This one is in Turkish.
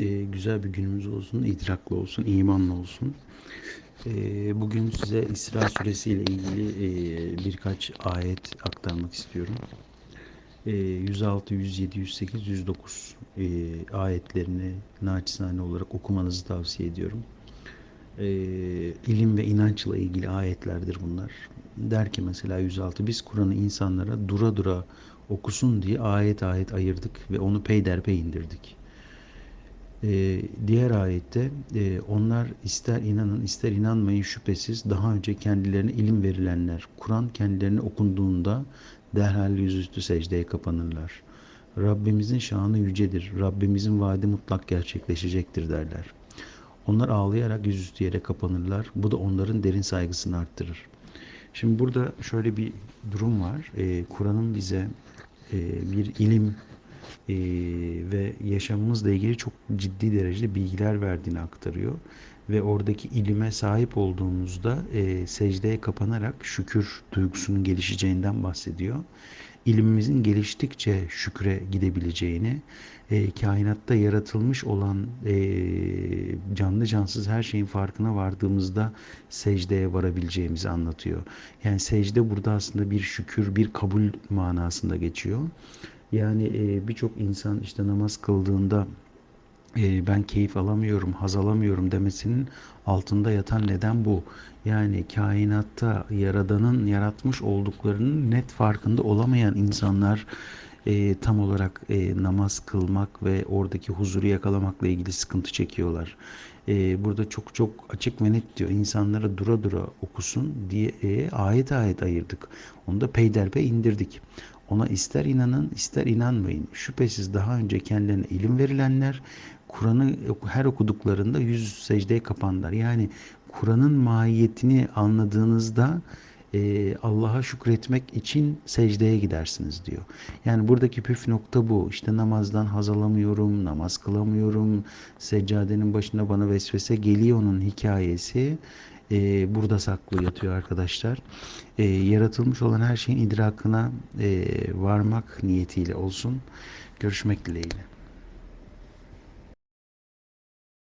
e, güzel bir günümüz olsun, idraklı olsun, imanlı olsun. E, bugün size İsra suresi ile ilgili e, birkaç ayet aktarmak istiyorum. E, 106, 107, 108, 109 e, ayetlerini naçizane olarak okumanızı tavsiye ediyorum. E, ilim ve inançla ilgili ayetlerdir bunlar. Der ki mesela 106, biz Kur'an'ı insanlara dura dura okusun diye ayet ayet ayırdık ve onu peyderpey indirdik. Ee, diğer ayette e, onlar ister inanın ister inanmayın şüphesiz daha önce kendilerine ilim verilenler Kur'an kendilerine okunduğunda derhal yüzüstü secdeye kapanırlar. Rabbimizin şanı yücedir. Rabbimizin vaadi mutlak gerçekleşecektir derler. Onlar ağlayarak yüzüstü yere kapanırlar. Bu da onların derin saygısını arttırır. Şimdi burada şöyle bir durum var. Ee, Kur'an'ın bize e, bir ilim e, ve yaşamımızla ilgili çok ciddi derecede bilgiler verdiğini aktarıyor. Ve oradaki ilime sahip olduğumuzda e, secdeye kapanarak şükür duygusunun gelişeceğinden bahsediyor. İlimimizin geliştikçe şükre gidebileceğini, e, kainatta yaratılmış olan e, canlı cansız her şeyin farkına vardığımızda secdeye varabileceğimizi anlatıyor. Yani secde burada aslında bir şükür, bir kabul manasında geçiyor. Yani e, birçok insan işte namaz kıldığında e, ben keyif alamıyorum, haz alamıyorum demesinin altında yatan neden bu. Yani kainatta Yaradan'ın yaratmış olduklarının net farkında olamayan insanlar e, tam olarak e, namaz kılmak ve oradaki huzuru yakalamakla ilgili sıkıntı çekiyorlar. E, burada çok çok açık ve net diyor. İnsanlara dura dura okusun diye e, ayet ayet ayırdık. Onu da peyderpey indirdik. Ona ister inanın ister inanmayın. Şüphesiz daha önce kendilerine ilim verilenler Kur'an'ı her okuduklarında yüz secdeye kapandılar. Yani Kur'an'ın mahiyetini anladığınızda e, Allah'a şükretmek için secdeye gidersiniz diyor. Yani buradaki püf nokta bu. İşte namazdan haz alamıyorum, namaz kılamıyorum, seccadenin başında bana vesvese geliyor onun hikayesi e, burada saklı yatıyor arkadaşlar. E, yaratılmış olan her şeyin idrakına e, varmak niyetiyle olsun. Görüşmek dileğiyle.